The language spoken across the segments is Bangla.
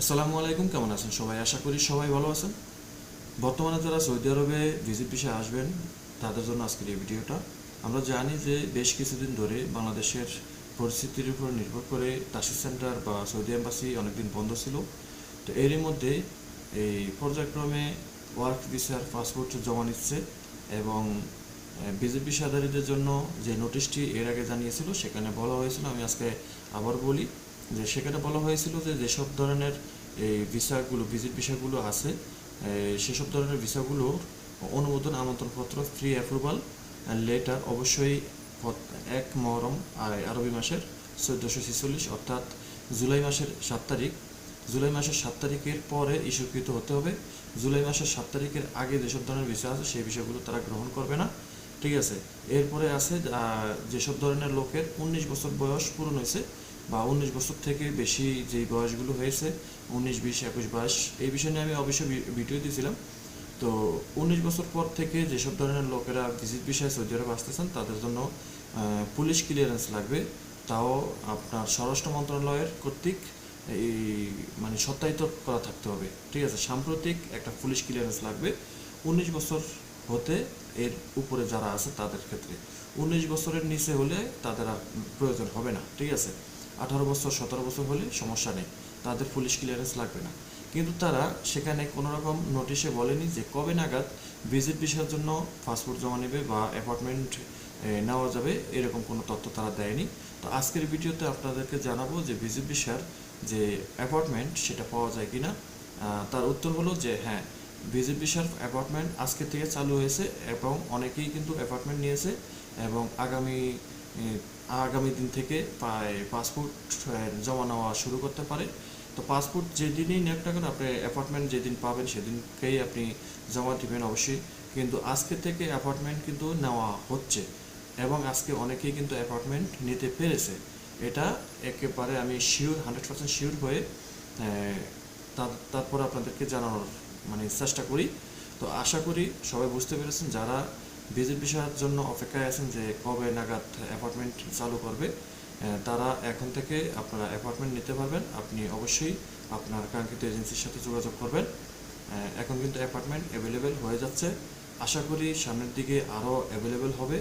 আসসালামু আলাইকুম, কেমন আছেন সবাই? আশা করি সবাই ভালো আছেন। বর্তমানে যারা সৌদি আরবে ভিজিট বিষয়ে আসবেন, তাদের জন্য আজকের এই ভিডিওটা। আমরা জানি যে বেশ কিছুদিন ধরে বাংলাদেশের পরিস্থিতির উপর নির্ভর করে তাসিস সেন্টার বা সৌদি এম্বাসি অনেকদিন বন্ধ ছিল। তো এরই মধ্যে এই পর্যায়ক্রমে ওয়ার্ক ভিসার পাসপোর্ট জমা নিচ্ছে এবং বিজেপি সাধারীদের জন্য যে নোটিশটি এর আগে জানিয়েছিল, সেখানে বলা হয়েছিল, আমি আজকে আবার বলি। যে সেখানে বলা হয়েছিল যে যেসব ধরনের এই ভিসাগুলো ভিজিট ভিসাগুলো আছে সেসব ধরনের ভিসাগুলোর অনুমোদন আমন্ত্রণপত্র ফ্রি অ্যাপ্রুভাল লেটার অবশ্যই এক মহরম আরবি মাসের চোদ্দোশো ছেচল্লিশ, অর্থাৎ জুলাই মাসের সাত তারিখ। জুলাই মাসের সাত তারিখের পরে ইস্যুকৃত হতে হবে। জুলাই মাসের সাত তারিখের আগে যেসব ধরনের বিষয় আছে, সেই বিষয়গুলো তারা গ্রহণ করবে না। ঠিক আছে? এরপরে আছে যেসব ধরনের লোকের উনিশ বছর বয়স পূরণ হয়েছে বা উনিশ বছর থেকে বেশি যেই বয়সগুলো হয়েছে, উনিশ, বিশ, একুশ, বাইশ, এই বিষয় নিয়ে আমি অবশ্যই ভিডিও দিয়েছিলাম। তো উনিশ বছর পর থেকে যেসব ধরনের লোকেরা ভিজিট বিষয়ে সৌদি আরব আসতেছেন, তাদের জন্য পুলিশ ক্লিয়ারেন্স লাগবে। তাও আপনার স্বরাষ্ট্র মন্ত্রণালয়ের কর্তৃক এই মানে সত্যায়িত করা থাকতে হবে। ঠিক আছে, সাম্প্রতিক একটা পুলিশ ক্লিয়ারেন্স লাগবে। উনিশ বছর হতে এর উপরে যারা আছে তাদের ক্ষেত্রে। উনিশ বছরের নিচে হলে তাদের প্রয়োজন হবে না। ঠিক আছে আঠারো বছর সতেরো বছর হলে সমস্যা নেই। তাদের পুলিশ ক্লিয়ারেন্স লাগবে না। কিন্তু তারা সেখানে কোনো রকম নোটিশে বলেনি যে কবে নাগাদ ভিজিট বিষয়ের জন্য পাসপোর্ট জমা নেবে বা অ্যাপার্টমেন্ট নেওয়া যাবে এরকম কোনো তথ্য তারা দেয়নি। তো আজকের ভিডিওতে আপনাদেরকে জানাব যে ভিজিট বিষয়ের যে অ্যাপার্টমেন্ট সেটা পাওয়া যায় কিনা। আহ, তার উত্তর হলো যে হ্যাঁ ভিজিট বিষয়ের অ্যাপার্টমেন্ট আজকে থেকে চালু হয়েছে এবং অনেকেই কিন্তু অ্যাপার্টমেন্ট নিয়েছে এবং আগামী আগামী দিন থেকে পাসপোর্ট জমা নেওয়া শুরু করতে পারে। তো পাসপোর্ট যেদিনই নেক না কেন আপনি অ্যাপার্টমেন্ট যেদিন পাবেন সেদিনকেই আপনি জমা দিবেন অবশ্যই। কিন্তু আজকে থেকে অ্যাপার্টমেন্ট কিন্তু নেওয়া হচ্ছে এবং আজকে অনেকেই কিন্তু অ্যাপার্টমেন্ট নিতে পেরেছে। এটা একেবারে আমি শিওর হান্ড্রেড পার্সেন্ট শিওর হয়ে তার- তারপর আপনাদেরকে জানানোর মানে চেষ্টা করি। তো আশা করি সবাই বুঝতে পেরেছেন, যারা ভিজিট সাহার জন্য অপেক্ষায় আছেন যে কবে নাগাদ অ্যাপার্টমেন্ট চালু করবে তারা এখন থেকে আপনারা অ্যাপার্টমেন্ট নিতে পারবেন। আপনি অবশ্যই আপনার কাঙ্ক্ষিত এজেন্সির সাথে যোগাযোগ করবেন। এখন কিন্তু অ্যাপার্টমেন্ট অ্যাভেলেবেল হয়ে যাচ্ছে। আশা করি সামনের দিকে আরও অ্যাভেলেবেল হবে।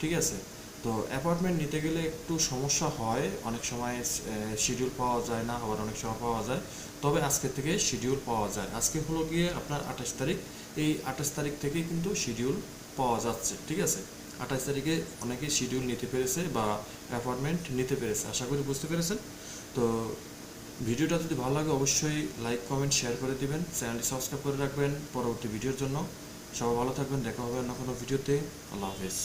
ঠিক আছে? তো অ্যাপার্টমেন্ট নিতে গেলে একটু সমস্যা হয়। অনেক সময় শিডিউল পাওয়া যায় না, আবার অনেক সময় পাওয়া যায়। তবে আজকে থেকে শিডিউল পাওয়া যায়। আজকে হলো গিয়ে আপনার আঠাশ তারিখ। এই আঠাশ তারিখ থেকেই কিন্তু শিডিউল পাওয়া যাচ্ছে, ঠিক আছে? আঠাশ তারিখে অনেকেই শিডিউল নিতে পেরেছে বা অ্যাপয়েন্টমেন্ট নিতে পেরেছে, আশা করি বুঝতে পেরেছেন? তো ভিডিওটা যদি ভালো লাগে অবশ্যই লাইক কমেন্ট শেয়ার করে দিবেন। চ্যানেলটি সাবস্ক্রাইব করে রাখবেন পরবর্তী ভিডিওর জন্য। সবাই ভালো থাকবেন, দেখা হবে অন্য কোনো ভিডিওতে। আল্লাহ হাফেজ।